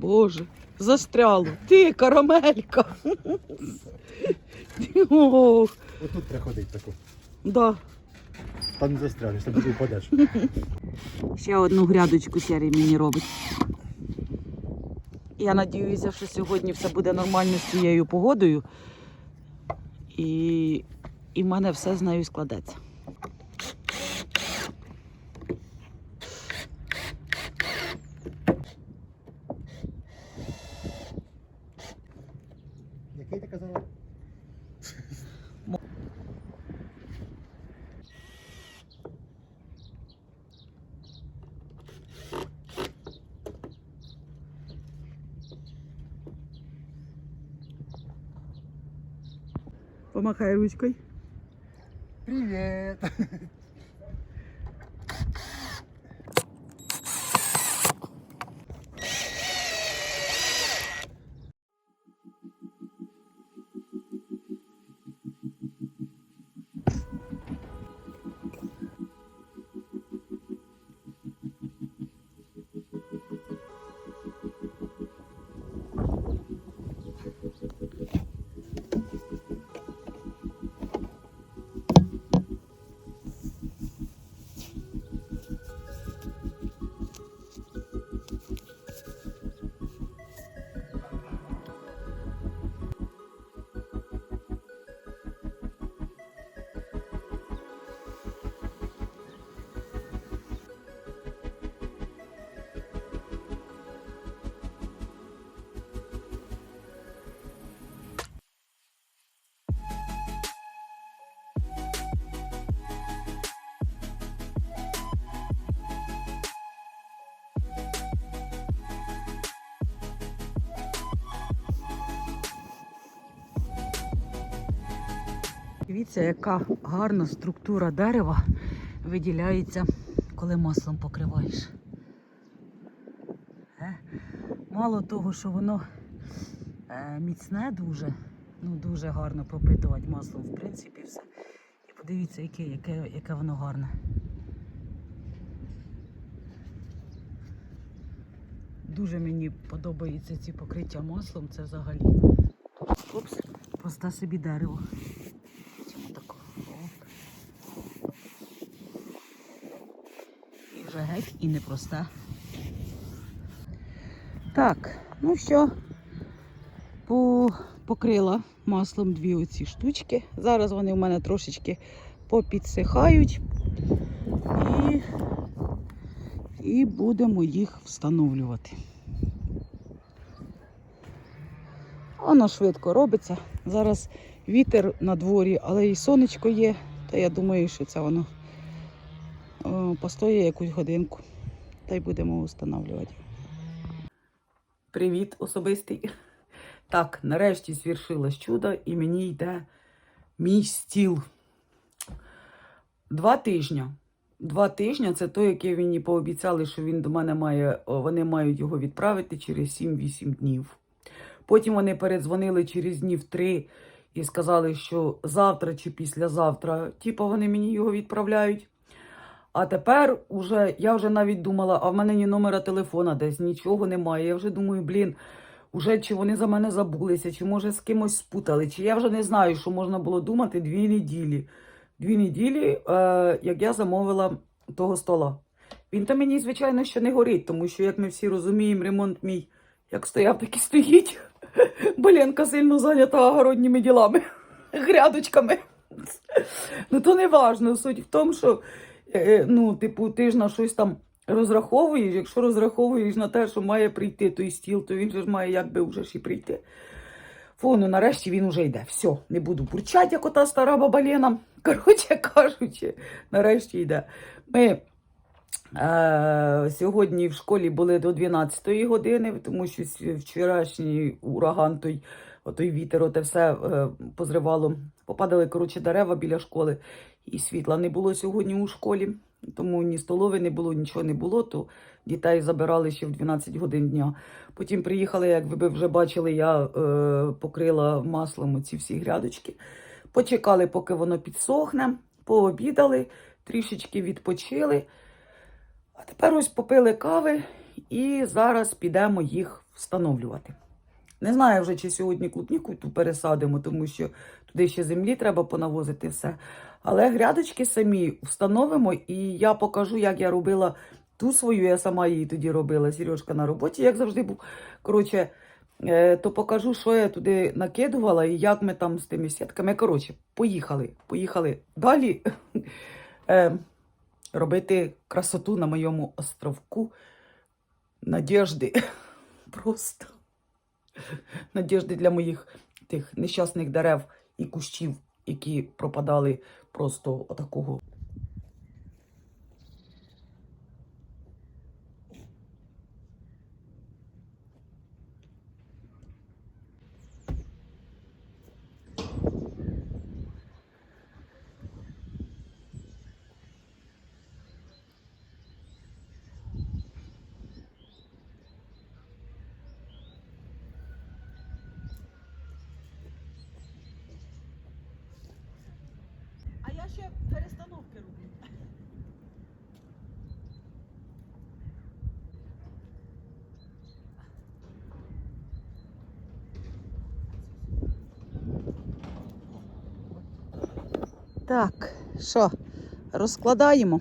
Боже, застряло. Ти, карамелька. Ох, Отут приходить таку. да. Там не застрянеш, там туди впадеш. Ще одну грядочку сірий мені робить. Я надіюся, що сьогодні все буде нормально з цією погодою. І, і в мене все з нею складеться. Який ти казала? Помахай ручкою. Привіт! Дивіться, яка гарна структура дерева виділяється, коли маслом покриваєш. Е? Мало того, що воно е, міцне дуже, ну дуже гарно пропитувати маслом, в принципі, все. І подивіться, яке, яке, яке воно гарне. Дуже мені подобаються ці покриття маслом, це взагалі. Опс, просто собі дерево. Чому тако? Оп. І вже геть і непроста. Так, ну що, по, покрила маслом дві оці штучки. Зараз вони в мене трошечки попідсихають. І, і будемо їх встановлювати. Воно швидко робиться. Зараз вітер на дворі, але і сонечко є, то я думаю, що це воно о, якусь годинку. Та й будемо встановлювати. Привіт, особистий. Так, нарешті звершилось чудо і мені йде мій стіл. Два тижні. Два тижні це той, який мені пообіцяли, що він до мене має, вони мають його відправити через 7-8 днів. Потім вони передзвонили через днів три і сказали, що завтра чи післязавтра, типу, вони мені його відправляють. А тепер уже, я вже навіть думала, а в мене ні номера телефона десь, нічого немає. Я вже думаю, блін, уже чи вони за мене забулися, чи може з кимось спутали, чи я вже не знаю, що можна було думати дві неділі. Дві неділі, е, як я замовила того стола. Він то мені, звичайно, ще не горить, тому що, як ми всі розуміємо, ремонт мій як стояв, так і стоїть. Боленка сильно зайнята огородніми ділами, грядочками. Ну, то не важно. Суть в тому, що ну, типу, ти ж на щось там розраховуєш. Якщо розраховуєш на те, що має прийти той стіл, то він же ж має якби вже ж і прийти. Фу, ну нарешті він уже йде. Все, не буду бурчати, як ота стара баба Лена. Коротше кажучи, нарешті йде. Ми Е, сьогодні в школі були до 12 години, тому що вчорашній ураган, той, отой вітер, оте все е, позривало. Попадали коротше, дерева біля школи, і світла не було сьогодні у школі, тому ні столови не було, нічого не було, то дітей забирали ще в 12 годин дня. Потім приїхали, як ви вже бачили, я е, покрила маслом ці всі грядочки. Почекали, поки воно підсохне, пообідали, трішечки відпочили. А тепер ось попили кави І зараз підемо їх встановлювати. Не знаю вже, чи сьогодні клубніку ту пересадимо, тому що туди ще землі треба понавозити все. Але грядочки самі встановимо, і я покажу, як я робила ту свою, я сама її тоді робила. Сережка на роботі, як завжди був. Коротше, е, то покажу, що я туди накидувала і як ми там з тими сітками. Коротше, поїхали. Поїхали далі е, робити красоту на моєму островку надіжди. Просто надіжди для моїх тих нещасних дерев і кущів, які пропадали просто отакого. Ще перестановки роблю. Так, що, розкладаємо?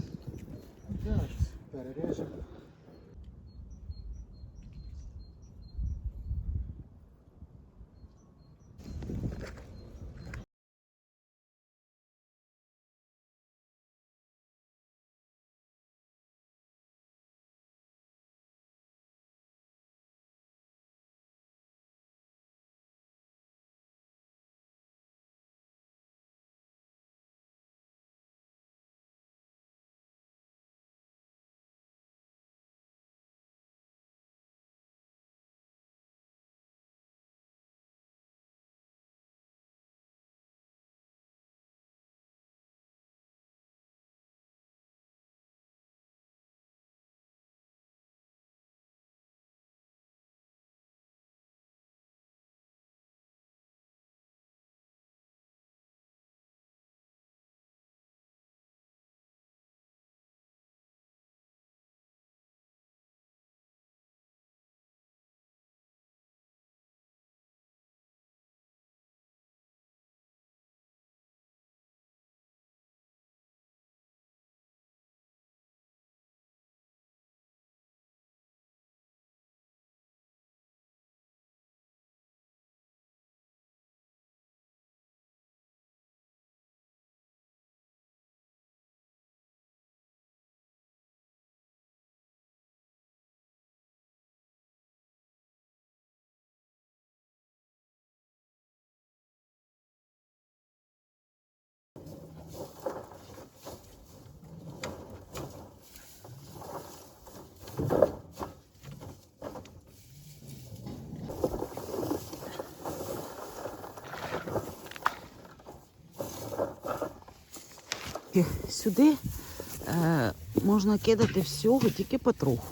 Сюди е, можна кидати всього тільки потроху.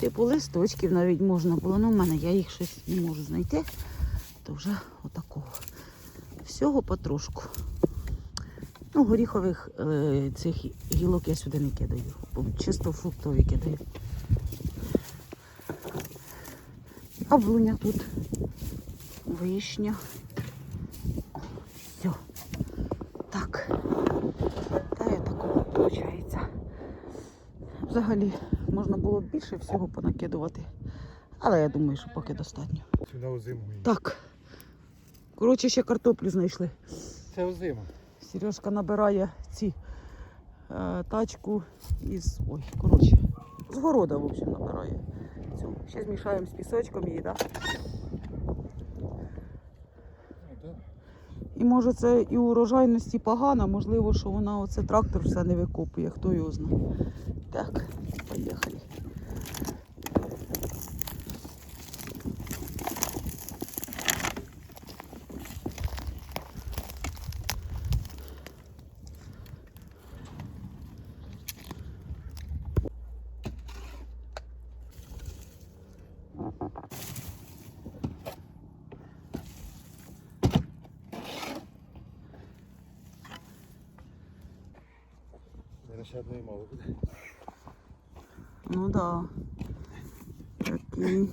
Типу листочків навіть можна було. Ну, в мене я їх щось не можу знайти. То вже отакого. Всього потрошку. Ну, горіхових е, цих гілок я сюди не кидаю. Чисто фруктові кидаю. Яблуня тут. Вишня. Все. Так. Та я такого виходить. Взагалі можна було б більше всього понакидувати. Але я думаю, що поки достатньо. Сюди озиму. Так. Коротше, ще картоплю знайшли. Це озима. Сережка набирає ці е, тачку із. Ой, коротше, з города, в общем, набирає. Цю. Ще змішаємо з пісочком її, так? І може це і урожайності погано, можливо, що вона оце трактор все не викопує, хто його знає. Так, поїхали. Зараз ще одної мало буде. Ну. Да. М.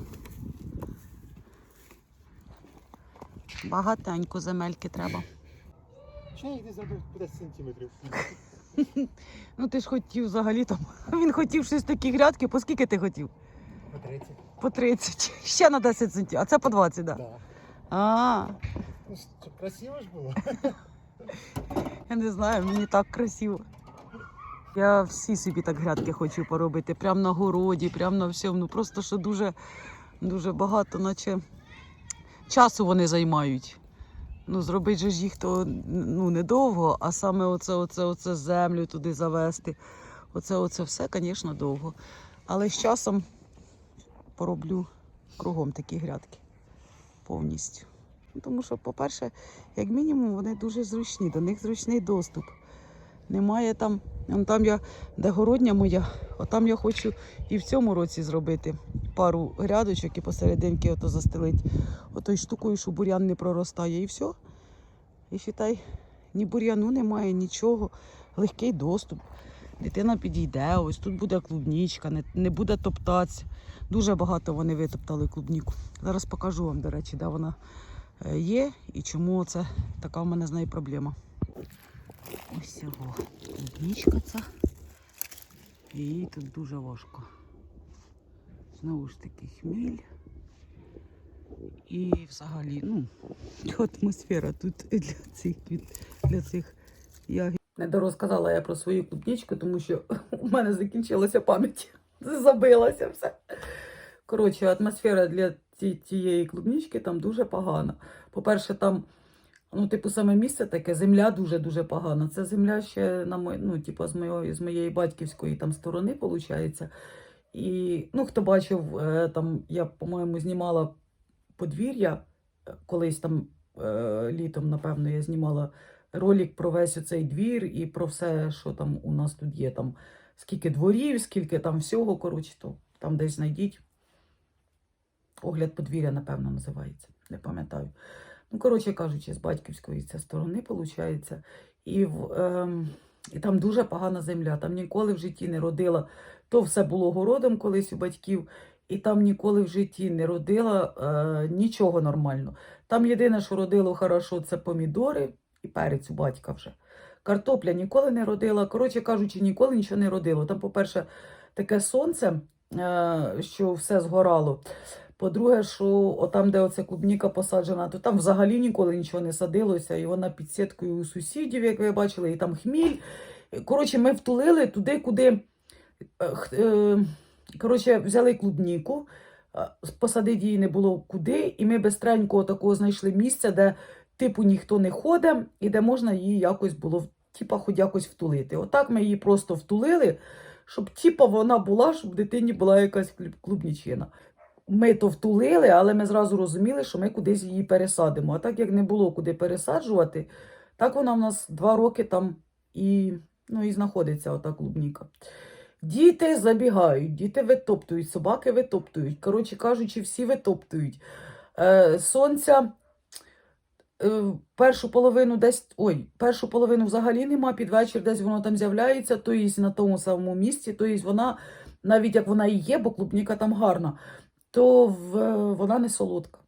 Багатенько земельки треба. Чай десь на 10 сантиметрів. Ну ти ж хотів взагалі там. Він хотів щось такі грядки. По скільки ти хотів? По 30. По 30. Ще на 10 центів. А це по 20, так? Да? Да. А, Ну, красиво ж було. я не знаю, мені так красиво. Я всі собі так грядки хочу поробити. Прямо на городі, прямо на всьому. Ну просто що дуже, дуже багато, наче часу вони займають. Ну, зробити же ж їх то ну, недовго, а саме оце, оце, оце землю туди завести. Оце, оце все, звісно, довго. Але з часом пороблю кругом такі грядки повністю. Тому що, по-перше, як мінімум, вони дуже зручні, до них зручний доступ. Немає там, он там я, де городня моя, отам я хочу і в цьому році зробити пару грядочок і посерединки ото застелить отою штукою, що бур'ян не проростає, і все. І вважай, ні бур'яну немає, нічого, легкий доступ. Дитина підійде, ось тут буде клубнічка, не, не буде топтатися. Дуже багато вони витоптали клубніку. Зараз покажу вам, до речі, де вона е, є і чому це така в мене з нею проблема. Ось його клубнічка ця. Тут дуже важко. Знову ж таки хміль. І взагалі, ну, атмосфера тут для цих для цих ягід. Не дорозказала я про свою клубнічку, тому що у мене закінчилася пам'ять. Забилася все. Коротше, атмосфера для тієї клубнічки там дуже погана. По-перше, там, ну, типу, саме місце таке, земля дуже-дуже погана. Це земля ще на мо... ну, типу, з, моєї, з моєї батьківської там сторони, виходить. І ну, хто бачив, е, там, я, по-моєму, знімала подвір'я е, колись там е, літом, напевно, я знімала ролик про весь оцей двір і про все, що там у нас тут є. Там, скільки дворів, скільки там всього, коротше, то там десь знайдіть. Огляд подвір'я, напевно, називається. Не пам'ятаю. Ну, коротше кажучи, з батьківської це сторони, виходить. І, ем, і там дуже погана земля. Там ніколи в житті не родила. То все було городом колись у батьків, і там ніколи в житті не родила е, нічого нормально. Там єдине, що родило хорошо, це помідори і перець у батька вже. Картопля ніколи не родила. Коротше кажучи, ніколи нічого не родило. Там, по-перше, таке сонце, е, що все згорало. По-друге, що отам, де оця клубніка посаджена, то там взагалі ніколи нічого не садилося, і вона під сіткою у сусідів, як ви бачили, і там хміль. Коротше, ми втулили туди, куди. е, е, Коротше, взяли клубніку, е, посадити її не було куди, і ми бистренько такого знайшли місце, де типу ніхто не ходить, і де можна її якось було, типа, хоч якось втулити. Отак ми її просто втулили, щоб типа вона була, щоб дитині була якась клубнічина. Ми то втулили, але ми зразу розуміли, що ми кудись її пересадимо. А так як не було куди пересаджувати, так вона в нас два роки там і, ну, і знаходиться ота клубніка. Діти забігають, діти витоптують, собаки витоптують. Коротше кажучи, всі витоптують. Е, сонця е, першу половину десь. Ой, першу половину взагалі нема, під вечір десь воно там з'являється, то є на тому самому місці, то є вона, навіть як вона і є, бо клубніка там гарна, то вона не солодка.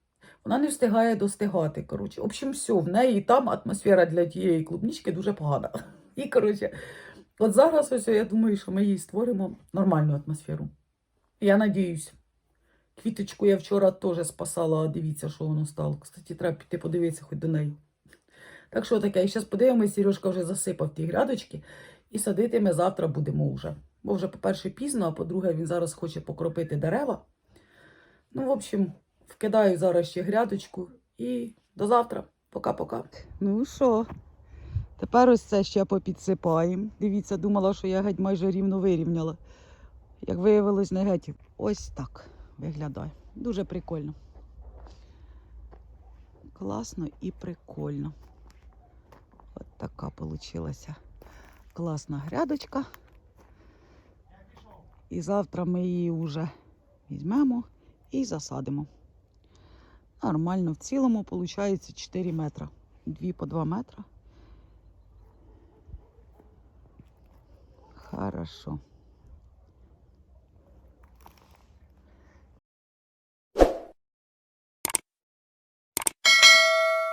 Вона не встигає достигати. Коротше. В общем, все, в неї там атмосфера для тієї клубнички дуже погана. І, коротше, от зараз ось я думаю, що ми їй створимо нормальну атмосферу. Я надіюсь. Квіточку я вчора теж спасала, дивіться, що воно стало. Кстати, треба піти подивитися хоч до неї. Так що таке, і зараз подивимось, Сережка вже засипав ті грядочки, і садити ми завтра будемо вже. Бо вже, по-перше, пізно, а по-друге, він зараз хоче покропити дерева. Ну, в общем, вкидаю зараз ще грядочку і до завтра. Пока-пока. Ну що, тепер ось це ще попідсипаємо. Дивіться, думала, що я геть майже рівно вирівняла. Як виявилось, не геть. Ось так виглядає. Дуже прикольно. Класно і прикольно. От така получилася класна грядочка. І завтра ми її вже візьмемо і засадимо. Нормально, в цілому виходить 4 метри. 2 по 2 метри. Хорошо.